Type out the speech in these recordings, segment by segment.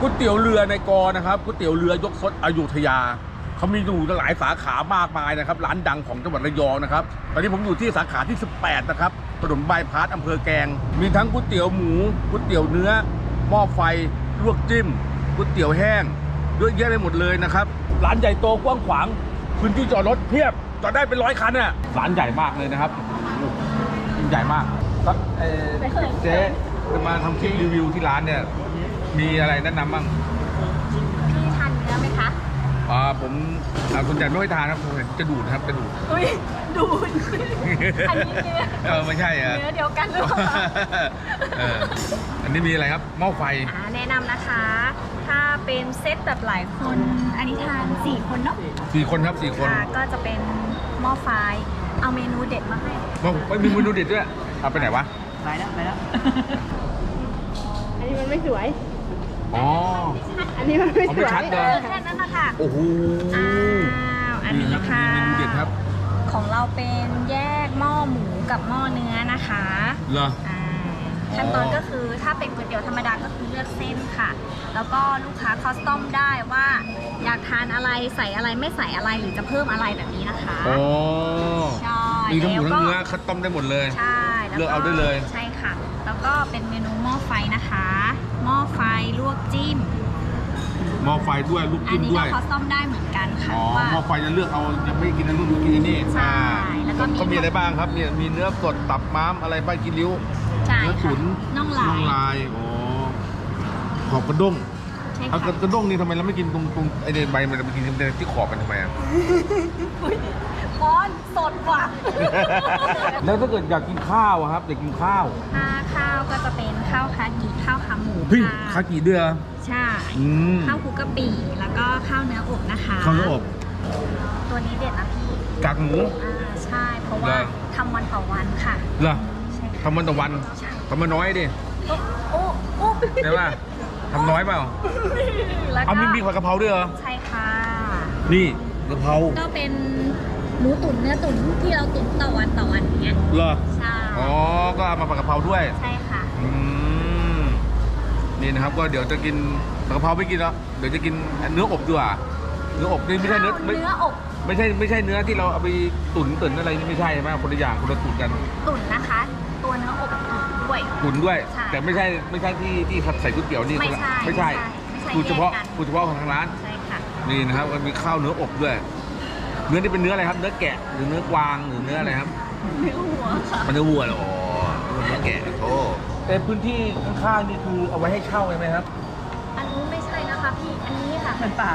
ก๋วยเตี๋ยวเรือในกอนะครับก๋วยเตี๋ยวเรือยกซดอยุธยาเขามีอยู่หลายสาขามากมายนะครับ ร้านดังของจังหวัดระยองนะครับ ตอนนี้ผมอยู่ที่สาขาที่ 18 นะครับถนนบายพาสอำเภอแกง มีทั้งก๋วยเตี๋ยวหมูก๋วยเตี๋ยวเนื้อ หม้อไฟ ลวกจิ้มก๋วยเตี๋ยวแห้งเยอะแยะไปหมดเลยนะครับ ร้านใหญ่โตกว้างขวาง พื้นที่จอดรถเพียบ จอดได้เป็นร้อยคันน่ะ ร้านใหญ่มากเลยนะครับ ใหญ่มากครับเจ๊จะมาทำคลิปรีวิวที่ร้านเนี่ย มีอะไรแนะนำบ้างพี่ทานเนื้อไหมคะอ่าผมอ่าคนใหญ่ไม่ค่อยทานครับผมเห็นจะดูดครับจะดูดอุ้ยดูดอันนี้เนื้อเออไม่ใช่เหรอเนื้อเดียวกันหรือเปล่าเอออันนี้มีอะไรครับหม้อไฟอ่าแนะนำนะคะ ถ้าเป็นเซตแบบหลายคนอันนี้ทาน4คนเนาะสี่คนครับสี่คนค่ะก็จะเป็นหม้อไฟเอาเมนูเด็ดมาให้หม้อไม่มีเมนูเด็ดด้วยเอาไปไหนวะไปแล้วไปแล้วอันนี้มันไม่สวย อ๋อ อันนี้มันไม่เอาสไม่วยชัดเลเอยอแค่นั้นนะคะโอ้โหอ้าวอันนี้ครับค่ะมีเมนูเด็ดครับของเราเป็นแยกหม้อหมูกับหม้อเนื้อนะคะเหรอ อ่าขั้นตอนก็คือถ้าเป็นก๋วยเตี๋ยวธรรมดาก็คือเลือกเส้นค่ะ แล้วก็ลูกค้าคอสตอมได้ว่าอยากทานอะไรใส่อะไรไม่ใส่อะไรหรือจะเพิ่มอะไรแบบนี้นะคะอ๋อ ใช่มีทั้งหมูแล้วทั้งก็เนื้อคัดต้มได้หมดเลย ใช่แล้วเลือกเอาได้เลย ใช่ค่ะ แล้วก็เป็นเมนูหม้อไฟนะคะ หม้อไฟลวกจิ้ม หม้อไฟด้วยลูกอันจิ้มนี้ด้ก็วย คอสตอมได้เหมือนกันค่ะอ๋อว่า หม้อไฟจะเลือกเอายังไม่กินอันนู้นกินอันนี้ใช่อ่าแล้วก็มีก็มีอะไรบ้างครับมีมีเนื้อสดตับม้ามอะไรบ้างกินริ้ว ใช่เนื้อค่ะตุ๋นน่องลายลายอ๋อขอบกระด้งใช่เอาค่ะกระด้งนี่ทำไมเราไม่กินตรงตรงไอเดนใบมันจะไปกินที่ขอบมันทำไมอะ บอนสดกว่าแล้วถ้าเกิดอยากกินข้าวอะครับอยากกินข้าวถ้าข้าวก็จะเป็นข้าวคากิข้าวขาหมูเฮ้ยค่ะคากิเดือใช่อืมข้าวคลุกกะปิแล้วก็ข้าวเนื้ออบนะคะข้าวเนื้ออบตัวนี้เด็ดนะพี่กากหมู อ่าใช่เพราะว่าเหรอทำวันต่อวันค่ะ เหรอใช่ค่ะทำวันต่อวันทำมาน้อยดิโอ้โอ้โอ้ใช่ป่ะทำน้อยเปล่าแล้วก็เอามีมีผัดกะเพราด้วยเหรอใช่ค่ะ นี่กะเพราก็เป็น หมูตุ๋นเนื้อตุ๋นที่เราตุ๋นต่อวันต่อวันอย่างเงี้ยเหรอใช่อ๋อก็เอามาผัดกะเพราด้วยใช่ค่ะ อืมนี่นะครับก็เดี๋ยวจะกินผัดกะเพราไม่กินแล้วเดี๋ยวจะกินเนื้ออบดีกว่าเนื้ออบนี่ไม่ใช่เนื้อไม่เนื้ออบไม่ใช่ไม่ใช่เนื้อที่เราเอาไปตุ๋นตุ๋นอะไรนี่ไม่ใช่ใช่ไหมคนละอย่างคนละตุ๋นกันตุ๋นนะคะ ตัวเนื้ออบตุ๋นด้วย ตุ๋นด้วย ใช่แต่ไม่ใช่ไม่ใช่ที่ที่ใส่ก๋วยเตี๋ยวนี่ไม่คนละใช่ไม่ใช่ไม่ใช่สูตรเฉพาะแยกกัน สูตรเฉพาะของทางร้าน ใช่ค่ะ นี่นะครับมันมีข้าวเนื้ออบด้วย เนื้อนี่เป็นเนื้ออะไรครับ เนื้อแกะหรือเนื้อกวางหรือเนื้ออะไรครับ เนื้อหัวค่ะมันเนื้อวัวเหรออ๋อเนื้อแกะโอ้แต่พื้นที่ข้างๆนี่คือเอาไว้ให้เช่าใช่ไหมครับ อันนู้นไม่ใช่นะคะพี่ อันนี้ค่ะเหมือนป่า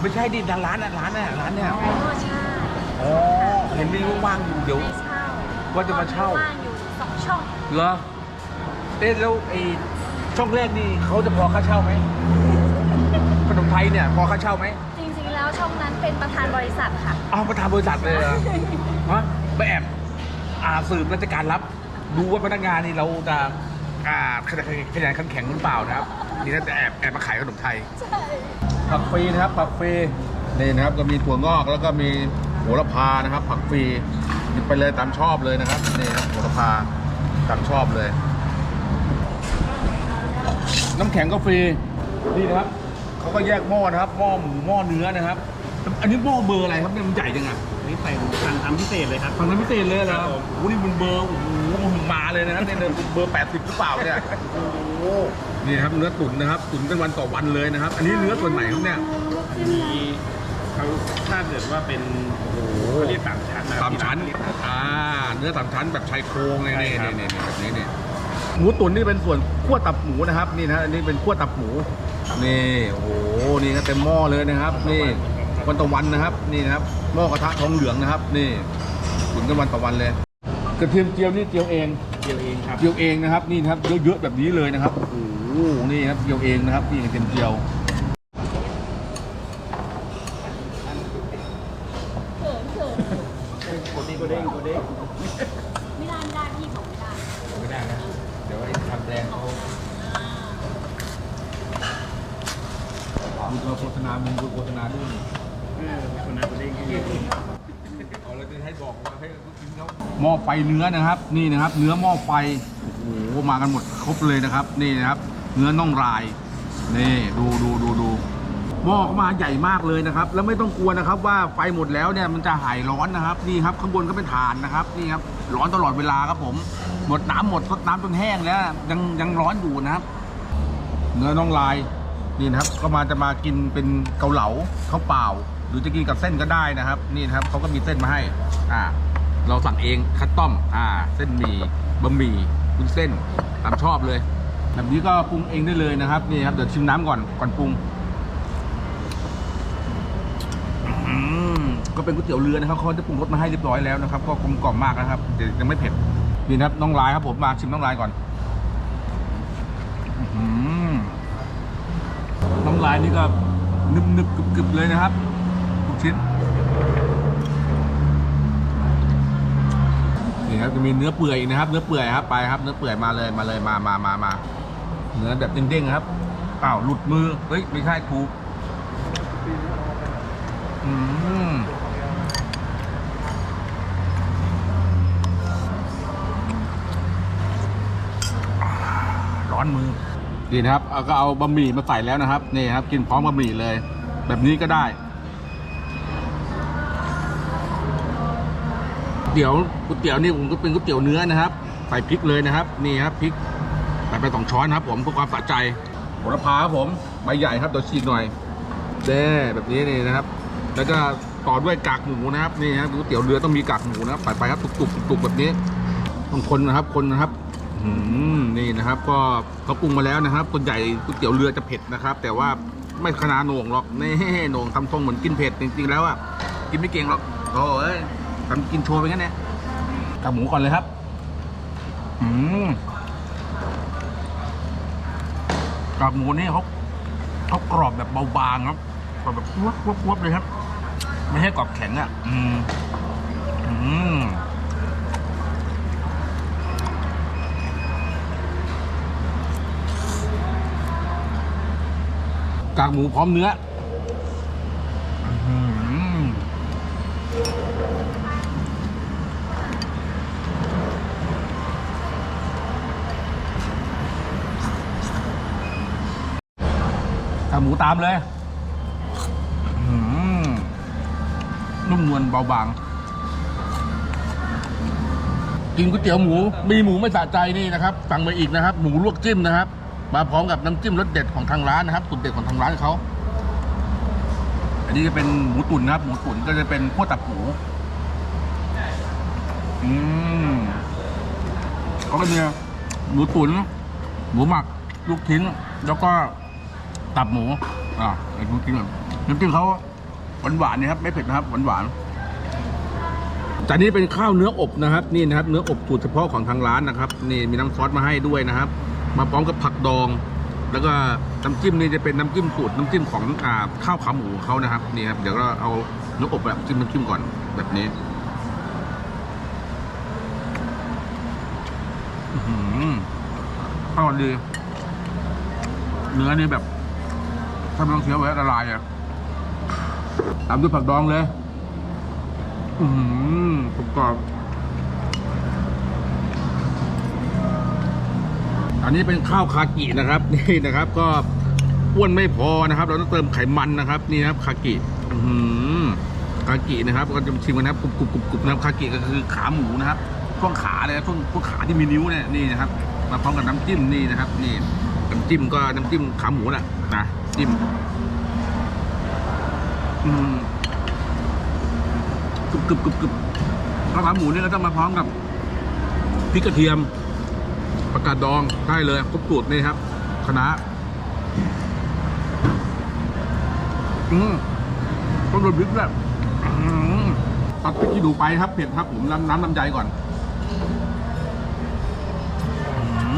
ไม่ใช่ดิร้านร้านอะร้านเนี่ยร้านเนี่ยอ๋อใช่อ๋อเห็นมีว่างๆอยู่เดี๋ยวไม่เช่าว่าจะมาเช่าว่างอยู่สองช่องเหรอเอ๊ะแล้วไอ้ช่องแรกนี่เขาจะพอค่าเช่าไหมขนมไทยเนี่ยพอค่าเช่าไหมจริงๆ แล้วช่องนั้นเป็นประธานบริษัทค่ะ เอาประธานบริษัทเลยเหรอฮะไปแอบอ่าสืบราชการรับดูว่าพนักงานนี่เราจะอ่าขยันขยันขันแข็งหรือเปล่านะครับ นี่น่าจะแอบแอบมาขายขนมไทย ผักฟรีนะครับผักฟรีนี่นะครับก็มีถั่วงอกแล้วก็มีโหระพานะครับ ผักฟรีหยิบไปเลยตามชอบเลยนะครับนี่ครับโหระพาตามชอบเลย น้ำแข็งก็ฟรีนี่นะครับ เขาก็แยกหม้อนะครับหม้อหมูหม้อเนื้อนะครับ อันนี้หม้อเบอร์อะไรครับเนี่ยมันใหญ่จังอะนี่ใส่สั่งทำพิเศษเลยครับฝั่งนั้นพิเศษเลยเหรอครับผมโอ้โหนี่มันเบอร์โอ้โหมันมาเลยนะครับเนี่ยเบอร์ 80 หรือเปล่าเนี่ยโอ้โหนี่ครับเนื้อตุ๋นนะครับตุ๋นเป็นวันต่อวันเลยนะครับ อันนี้เนื้อส่วนไหนครับเนี่ยมีเขาถ้าเกิดว่าเป็นโอ้โหเขาเรียกสามชั้นนะสามชั้นอ่าเนื้อสามชั้นแบบชายโครงเลยใช่นี่ครับนี่นี่แบบนี้เนี่ยหมูตุ๋นนี่เป็นส่วนขั้วตับหมูนะครับนี่นะอันนี้เป็นขั้วตับหมู นี่โอ้โหนี่ก็เต็มหม้อเลยนะครับ นี่วันต่อวันนะครับ นี่นะครับหม้อกระทะทองเหลืองนะครับ นี่ตุ๋นกันวันต่อวันเลย กระเทียมเจียวนี่เจียวเองเดียวเองครับเจียวเองนะครับ นี่นะครับเยอะๆแบบนี้เลยนะครับโอ้โหนี่ครับเจียวเองนะครับนี่เต็มเจียว โกเด้งโกเด้งโกเด้ง ไม่ได้ไม่ได้พี่ของไม่ได้ ไม่ได้นะเดี๋ยวไอ้ทำแดงเขาดูตัวโฆษณามึงดูโฆษณาด้วยนี่ เออคนนั้นโกเด้งที่ เอาเลยจะให้บอกว่าให้ลูกชิ้นเขาหม้อไฟ เนื้อนะครับ นี่นะครับ เนื้อหม้อไฟโอ้โหมากันหมดครบเลยนะครับ นี่นะครับ เนื้อน่องลายนี่ดูดูดูดูหม้อเขามาใหญ่มากเลยนะครับ แล้วไม่ต้องกลัวนะครับ ว่าไฟหมดแล้วเนี่ยมันจะหายร้อนนะครับนี่ครับข้างบนก็เป็นถ่านนะครับนี่ครับร้อนตลอดเวลาครับผม หมดน้ำหมดทดน้ำจนแห้งแล้วยังยังร้อนอยู่นะครับ เนื้อน่องลายนี่นะครับ ก็มาจะมากินเป็นเกาเหลาข้าวเปล่า หรือจะกินกับเส้นก็ได้นะครับ นี่นะครับเขาก็มีเส้นมาให้ อ่า เราสั่งเองคัสตอมอ่า เส้นหมี่บะหมี่วุ้นเส้นตามชอบเลย แบบนี้ก็ปรุงเองได้เลยนะครับนี่ครับเดี๋ยวชิมน้ำก่อนก่อนปรุงอืมก็เป็นก๋วยเตี๋ยวเรือนะครับเขาจะปรุงรสมาให้เรียบร้อยแล้วนะครับ ก็กลมกล่อมมากนะครับแต่ยังไม่เผ็ดนี่นะครับน้องลายครับผมมาชิมน้องลายก่อนอื้อหือน้ำลายนี่ก็นึบนึบกรึบกรึบเลยนะครับทุกชิ้น นี่ครับจะมีเนื้อเปื่อยนะครับ เนื้อเปื่อยครับไปครับ เนื้อเปื่อยมาเลยมาเลยมามามามาเนื้อแบบเด้งๆครับอ้าวหลุดมือเฮ้ยไม่ใช่ถูกอืมร้อนมือนี่นะครับเอาก็เอาบะหมี่มาใส่แล้วนะครับนี่ครับ กินพร้อมบะหมี่เลย แบบนี้ก็ได้ เตี๋ยวก๋วยเตี๋ยวนี่ผมก็เป็นก๋วยเตี๋ยวเนื้อนะครับ ใส่พริกเลยนะครับ นี่ครับพริกใส่ไปสองช้อนครับ ผมเพื่อความสะใจโหระพาครับผมใบใหญ่ครับเดี๋ยวฉีกหน่อยเด้แบบนี้นี่นะครับ แล้วก็ต่อด้วยกากหมูนะครับนี่ครับก๋วยเตี๋ยวเรือต้องมีกากหมูนะครับใส่ไปครับตุกๆตุกๆแบบนี้ต้องคนนะครับคนนะครับนี่นะครับ ก็เขาปรุงมาแล้วนะครับส่วนใหญ่ก๋วยเตี๋ยวเรือจะเผ็ดนะครับ แต่ว่าไม่ขนาดโหน่งหรอกนี่โหน่งทำทรงเหมือนกินเผ็ดจริงๆแล้วอะกินไม่เก่งหรอกโอ้ย ทำกินโชว์ไปงั้นแหละกากหมูก่อนเลยครับ อืมกากหมูนี่เขาเขากรอบแบบเบาบางครับกรอบแบบวบวบวบเลยครับ ไม่ใช่กรอบแข็งอะ อืม อืมกากหมูพร้อมเนื้ออหือกากหมู ตามเลยอื้อหือนุ่มนวลเบาบาง กินก๋วยเตี๋ยวหมู มีหมูไม่สะใจนี่นะครับสั่งมาอีกนะครับ หมูลวกจิ้มนะครับ มาพร้อมกับน้ำจิ้มรสเด็ดของทางร้านนะครับสูตรเด็ดของทางร้านเขาอันนี้จะเป็นหมูตุ๋นนะครับหมูตุ๋นก็จะเป็นพวกตับหมูอืมเขาก็มีหมูตุ๋นหมูหมัก ลูกชิ้น แล้วก็ ตับหมู อ่าไอ้ลูกชิ้นก่อนน้ำจิ้มเขาหวานๆนนะครับ ไม่เผ็ดนะครับ หวานๆจานนี้เป็นข้าวเนื้ออบนะครับ นี่นะครับ เนื้ออบสูตรเฉพาะของทางร้านนะครับ นี่มีน้ำซอสมาให้ด้วยนะครับ มาพร้อมกับผักดอง แล้วก็น้ำจิ้มนี่จะเป็นน้ำจิ้มสูตรน้ำจิ้มของอ่าข้าวขาหมูเขานะครับ นี่ครับ เดี๋ยวเราเอาเนื้ออบแบบจิ้มน้ำจิ้มก่อนแบบนี้อื้อหืออร่อยดี เนื้อนี่แบบ ถ้าไม่ต้องเคี้ยวไว้ละลายอะตามด้วยผักดองเลย อืมกรอบอันนี้เป็นข้าวคากินะครับ นี่นะครับ ก็อ้วนไม่พอนะครับ เราต้องเติมไขมันนะครับ นี่ครับคากิอืมคากินะครับ ก็จะชิมกันนะครับกรุบกรุบกรุบกรุบนะครับคากิก็คือขาหมูนะครับช่วงขาเลยช่วงช่วงขาที่มีนิ้วเนี่ยนี่นะครับ มาพร้อมกับน้ำจิ้มนี่นะครับ นี่ น้ำจิ้มก็น้ำจิ้มขาหมูแหละนะจิ้มกรึบกรึบกรึบกรึบข้าวขาหมูเนี่ยก็ต้องมาพร้อมกับพริกกระเทียมประกาศดองได้เลยครบสูตรนี่ครับคณะอืมต้องโดนพริกด้วยตัดพริกที่ดูไปครับเผ็ดครับผมน้ำน้ำลำไยก่อน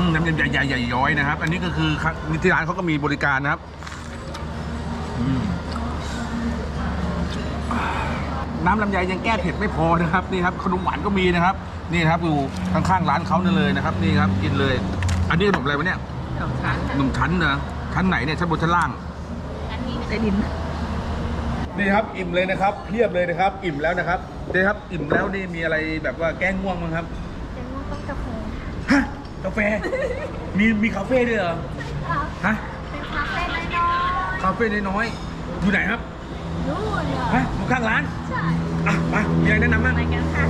มน้ำลำไยใหญ่ใหญ่ย้อยนะครับ อันนี้ก็คือที่ร้านเขาก็มีบริการนะครับอืมน้ำลำไยยังแก้เผ็ดไม่พอนะครับนี่ครับขนมหวานก็มีนะครับ นี่นะครับอยู่ข้างๆร้านเขานี่เลยนะครับ นี่ครับกินเลย อันนี้ขนมอะไรวะเนี่ยขนมชั้นเหรอชั้นไหนเนี่ยชั้นบนชั้นล่างอันนี้ใต้ดินนี่ครับอิ่มเลยนะครับเพียบเลยนะครับ อิ่มแล้วนะครับนี่ครับ อิ่มแล้วนี่มีอะไรแบบว่าแก้ง่วงมั้งครับยังว่าต้องกาแฟฮะ กาแฟ มีมีคาเฟ่ด้วยเหรอค่ะฮะ เป็นคาเฟ่นั่งเฟ่น้อยๆอยู่ไหนครับนู่นเหรอฮะอยู่ข้างร้าน ใช่อะไปมีอะไรแนะนำบ้างไปกันค่ะ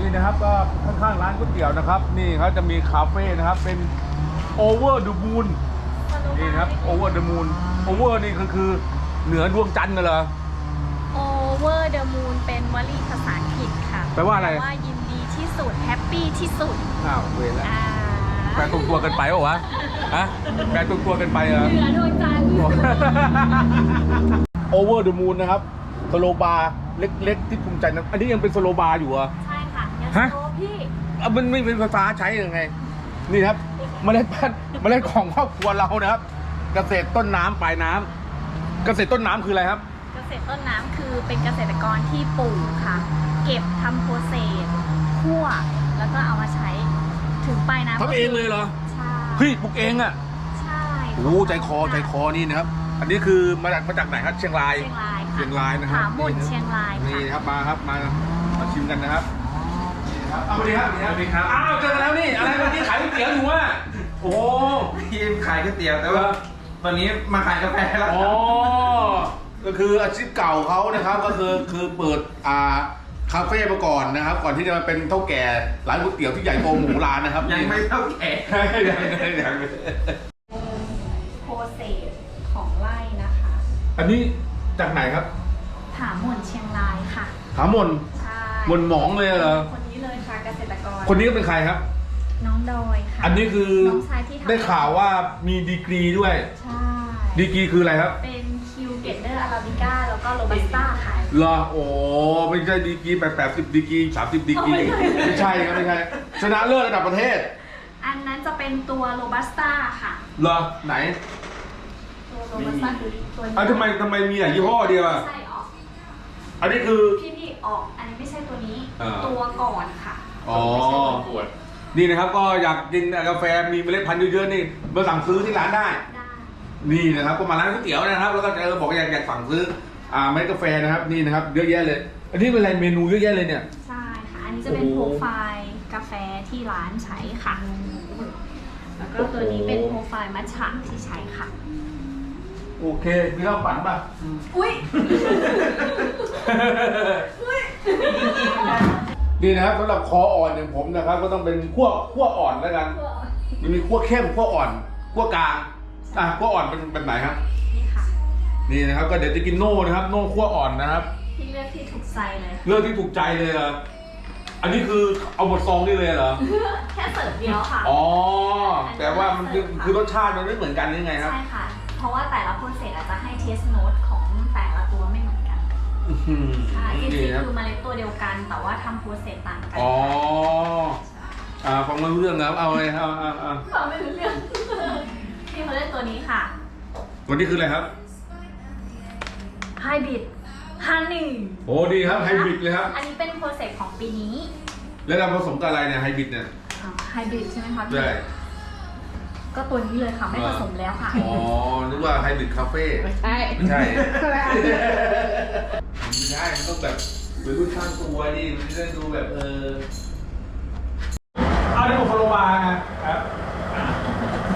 นี่นะครับก็ข้างๆร้านก๋วยเตี๋ยวนะครับ นี่เขาจะมีคาเฟ่นะครับเป็น Over the Moon นี่นะครับ Over the Moon Over นี่ก็คือเหนือดวงจันทร์น่ะเหรอ Over the moon เป็นวลีภาษาอังกฤษค่ะแปลว่าอะไรแปลว่ายินดีที่สุด แฮปปี้ที่สุด อ้าวเวรแล้ว อ่า แปลตรงตัวเกันไปเปล่าวะฮะแปลตรงตัวเกันไปเหรอ เหนือดวงจันทร์ Over the Moon นะครับสโลบาร์เล็กๆ ที่ภูมิใจนะอันนี้ยังเป็นสโลบาร์อยู่เหรอใช่ค่ะยังฮะ โชว์พี่ อะมันไม่เป็นไฟฟ้าใช้ยังไง นี่ครับเมล็ดพันธุ์เมล็ดของครอบครัวเรานะครับ เกษตรต้นน้ำปลายน้ำเกษตรต้นน้ำคืออะไรครับ เกษตรต้นน้ำคือเป็นเกษตรกรที่ปลูกค่ะ เก็บทำโปรเซสคั่ว แล้วก็เอามาใช้ ถึงปลายน้ำทำเองเลยเหรอใช่เฮ้ยปลูกเองอะใช่โอ้ใจคอใจคอนี่นะครับอันนี้คือมาจากมาจากไหนครับเชียงรายเชียงรายค่ะเชียงรายนะครับผาหมุนเชียงรายนี่ค่ะครับมาครับมามาชิมกันนะครับนี่นะครับเอาสวัสดีครับสวัสดีครับอ้าวเจอกันแล้วนี่อะไรวันนี้ขายก๋วยเตี๋ยวอยู่ว่ะโอ้ทีมขายก๋วยเตี๋ยวแต่ว่าตอนนี้มาขายกาแฟแล้วอ๋อก็คืออาชีพเก่าเขานะครับก็คือคือเปิดอ่า คาเฟ่มาก่อนนะครับ ก่อนที่จะมาเป็นเท่าแก่ร้านก๋วยเตี๋ยวที่ใหญ่โตหมูร้านนะครับยังไม่เท่าแก่ยังยังยังโปรเซสของไร่นะคะ อันนี้จากไหนครับผาหมุนเชียงรายค่ะถามมนใช่มนหมองเลยเหรอคนนี้เลยค่ะเกษตรกร คนนี้ก็เป็นใครครับ น้องดอยค่ะอันนี้คือน้องชายที่ทำได้ข่าวว่ามีดีกรีด้วยใช่ดีกรีคืออะไรครับ เป็นคิวเกตเดอร์อาราบิก้าแล้วก็โรบัสต้าค่ะ เหรอโอ้ไม่ใช่ดีกรีแบบแปดสิบดีกรีสามสิบดีกรีอ๋อไม่ใช่ไม่ใช่ครับไม่ใช่ชนะเลิศระดับประเทศอันนั้นจะเป็นตัวโรบัสต้าค่ะ เหรอไหนตัวโรบัสต้าคือตัวนี้อะทำไมทำไมมีอะยี่ห้อเดียวอะใช่ออกอันนี้คือ พี่พี่ออก อันนี้ไม่ใช่ตัวนี้ อ่า ตัวก่อนค่ะอ๋อ ไม่ใช่ตัวปวดนี่นะครับก็อยากกินกาแฟมีเมล็ดพันธุ์เยอะๆนี่มาสั่งซื้อที่ร้านได้ ได้ นี่นะครับก็มาร้านก๋วยเตี๋ยวนะครับ แล้วก็เจอบอกว่าอยากอยากสั่งซื้อ อ่าเมล็ดกาแฟนะครับนี่นะครับเยอะแยะเลย อันนี้เป็นอะไรเมนูเยอะแยะเลยเนี่ย ใช่ค่ะ อันนี้จะเป็นโอ้โหโปรไฟล์กาแฟที่ร้านใช้ค่ะ แล้วก็ตัวนี้เป็นโปรไฟล์มัทฉะที่ใช้ค่ะ โอเคมีข้าวฝันป่ะอุ้ย นี่นะครับสำหรับคออ่อนอย่างผมนะครับ ก็ต้องเป็นขั้วขั้วอ่อนแล้วกันมันมีขั้วเข้มขั้วอ่อนขั้วกลางอะขั้วอ่อนเป็นเป็นไหนครับ นี่ค่ะนี่นะครับก็เดี๋ยวจะกินโน่นะครับ โน่ขั้วอ่อนนะครับ ที่เลือกที่ถูกใจเลย เลือกที่ถูกใจเลยเหรออันนี้คือเอาหมดซองนี่เลยเหรอ แค่เสิร์ฟเดียวค่ะ อ๋อ แต่ว่ามันคือคือรสชาติมันไม่เหมือนกันยังไงครับ ใช่ค่ะ เพราะว่าแต่ละโปรเซสอาจจะให้เทสโน t ของแต่ละตัวไม่เหมือนกันอื้อหือใช่จรินี่งๆครับคือเมล็ดตัวเดียวกัน แต่ว่าทำโปรเซสต่างกัน อ๋ออ่าฟังไม่รู้เรื่องครับ เอาเลยเอาเอาเอาฟังไม่รู้เรื่อง พี่เขาเลือกตัวนี้ค่ะวันนี้คืออะไรครับ ไฮบริดฮันนี่โอ้ดีครับไฮบริดเลยครับ อันนี้เป็นโปรเซสของปีนี้ แล้วเราผสมกับอะไรเนี่ยไฮบริดเนี่ยไฮบริดใช่ไหมคะพี่ได้ก็ตัวนี้เลยค่ะไม่ผสมแล้วค่ะ อ๋อ นึกว่าไฮบริดคาเฟ่ไม่ใช่ไม่ใช่อะไรอะไม่ใช่มันต้องแบบวัยรุ่นสร้างตัวดิมันจะได้ดูแบบเออเอาที่ผมฟอลโลบาร์ไงครับ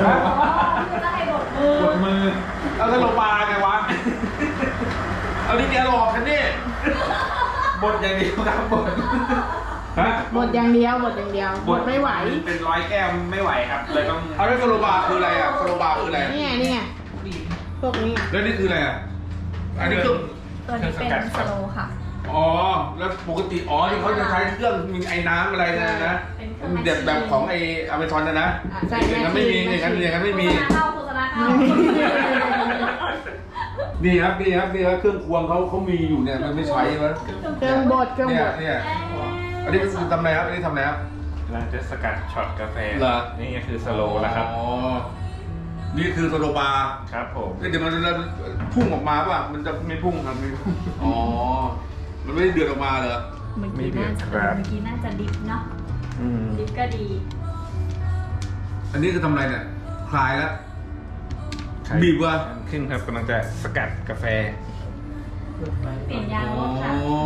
อ๋อคือจะให้บทมือกดมือเอาฟอลโลบาร์ไงวะ เอาดิแกหลอกฉันดิบดอย่างเดียวครับบดฮะหมดอย่างเดียวหมดอย่างเดียวหมดไม่ไหว เป็นร้อยแก้วไม่ไหวครับเลยต้องเอาแล้วฟอลโลบาร์คืออะไรอะฟอลโลบาร์คืออะไรนี่ไงนี่ไงพวกนี้ไงแล้วนี่คืออะไรอะอันนี้คือตัวนี้เป็นสโลค่ะ อ๋อแล้วปกติอ๋อที่เขาจะใช้เครื่องมีไอ้น้ำอะไรเนยนะเป็นเครื่องเด็ดแบบของไอ้อเมซอนนะนะใช่อย่างนั้นไม่มีอย่างนั้นอย่างนั้นไม่มีโฆษณาเข้าโฆษณาเข้า นี่ครับนี่ครับนี่ครับเครื่องควงเขาเขามีอยู่เนี่ยมันไม่ใช้วะเครื่องบดเครื่องเนี่บยดเนี่ยอันนี้เป็นทำอะไรครับอันนี้ทำอะไรครับเราจะสกัดช็อตกาแฟเหรอ นี่ก็คือสโลว์แล้วครับอ๋อนี่คือโซโลบาร์ครับผมเอ้ยเดี๋ยวมันจะพุ่งออกมาป่ะมันจะไม่พุ่งครับไม่พุ่งอ๋อมันไม่ได้เดือดออกมาเหรอเมื่อกี้น่าจะเมื่อกี้น่าจะดิฟเนาะอืมดิฟก็ดี อันนี้คือทำอะไรเนี่ยคลายแล้ว บีบวะ ขึ้นครับกำลังจะสกัดกาแฟเปลี่ยนยางรถค่ะอ๋อ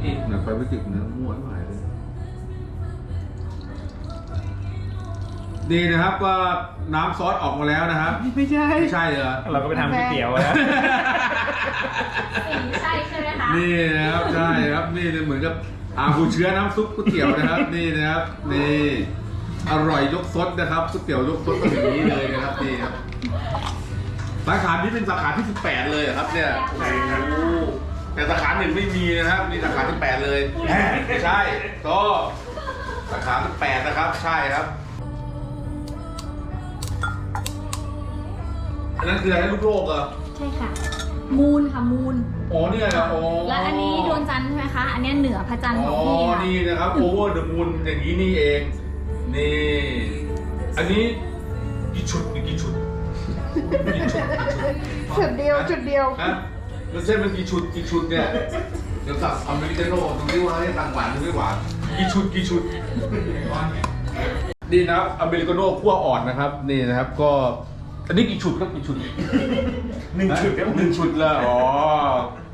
เนี่ยไปไม่ติดเนื้อมั่วไม่หายเลยนี่นะครับก็น้ำซอสออกมาแล้วนะครับ ไม่ใช่ ไม่ใช่เหรอ เราก็ไปทำก๋วยเตี๋ยวนะสีใช่ใช่ไหมคะนี่นะครับ ใช่ครับ นี่เหมือนกับอาหูเชื้อน้ำซุปก๋วยเตี๋ยวนะครับ นี่นะครับ นี่ อร่อยยกซดนะครับก๋วยเตี๋ยวยกซดก็อย่างนี้เลยนะครับนี่ครับสาขานี้เป็นสาขาที่ 18 เลยเหรอครับเนี่ยใช่ครับ โอ้แต่สาขาหนึ่งไม่มีนะครับมีสาขาที่ 8 เลยไม่ใช่ก็สาขาที่8นะครับ ใช่ครับอันนั้นคืออะไรลูกโลกเหรอใช่ค่ะ มูลค่ะมูลอ๋อเนี่ยเหรออ๋อ และอันนี้ดวงจันทร์ใช่ไหมคะ อันนี้เหนือพระจันทร์ของอ๋อ พี่ค่ะ นี่นะครับ over the moon อย่างนี้นี่เอง นี่ อันนี้กี่ชุดมีกี่ชุดกี่ชุดกี่ชุดจุดเดียวจุดเดียวฮะแล้วเส้นมันกี่ชุดกี่ชุดเนี่ยเดี๋ยวสั่งอเมริกาโน่ตรงที่ว่าให้ต่างหวานหรือไม่หวานกี่ชุดกี่ชุดนี่นะครับอเมริกาโน่คั่วอ่อนนะครับนี่นะครับก็อันนี้กี่ชุดครับกี่ชุดหนึ่งชุดครับหนึ่งชุดเลยอ๋อ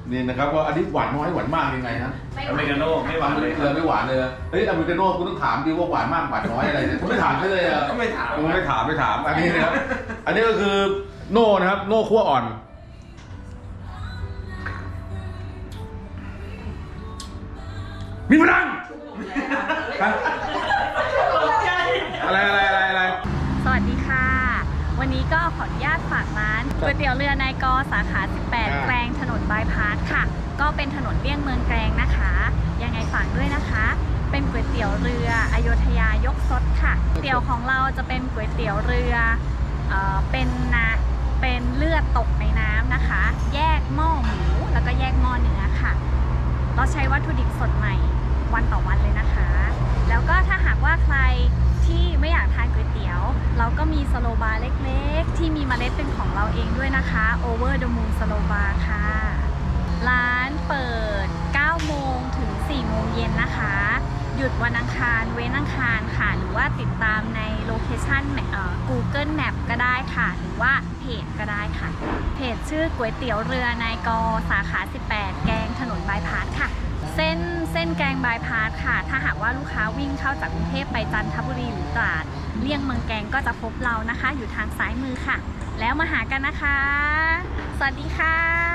นี่นะครับว่าอันนี้หวานน้อยหวานมากยังไงฮะอเมริกาโน่ไม่หวานเลยเลยไม่หวานเลยเฮ้ยอเมริกาโน่คุณต้องถามดิว่าหวานมากหวานน้อยอะไรเนี่ยคุณไม่ถามได้เลยอะไม่ถามผมไม่ถามไม่ถามอันนี้นะครับอันนี้ก็คือโน่นะครับ โน่คั่วอ่อนมีพลังฮะอะไรอะไรอะไรอะไร สวัสดีค่ะ วันนี้ก็ขออนุญาตฝากร้านก๋วยเตี๋ยวเรือนายกอสาขา 18 แกลงถนนบายพาสค่ะ ก็เป็นถนนเลี่ยงเมืองแกลงนะคะ ยังไงฝากด้วยนะคะ เป็นก๋วยเตี๋ยวเรืออโยธยายกซดค่ะก๋วยเตี๋ยวของเราจะเป็นก๋วยเตี๋ยวเรือเอ่อเป็นนาเป็นเลือดตกในน้ำนะคะ แยกหม้อหมูแล้วก็แยกหม้อเนื้อค่ะ เราใช้วัตถุดิบสดใหม่วันต่อวันเลยนะคะ แล้วก็ถ้าหากว่าใคร ที่ไม่อยากทานก๋วยเตี๋ยว เราก็มีสโลบาร์เล็กๆ ที่มีเมล็ดเป็นของเราเองด้วยนะคะ Over the Moon สโลบาร์ค่ะ ร้านเปิด 9 โมงถึง 4 โมงเย็นนะคะ หยุดวันอังคารเว้นอังคารค่ะ หรือว่าติดตามในโลเคชันเอ่อ Google Map ก็ได้ค่ะ หรือว่าเพจก็ได้ค่ะ เพจชื่อก๋วยเตี๋ยวเรือนายกสาขา 18 แกงถนนบายพาสค่ะ ส้นเส้นแกงบายพาสค่ะ ถ้าหากว่าลูกค้าวิ่งเข้าจากกรุงเทพไปจันทบุรีหรือตราดเลี่ยงเมืองแกงก็จะพบเรานะคะ อยู่ทางซ้ายมือค่ะ แล้วมาหากันนะคะ สวัสดีค่ะ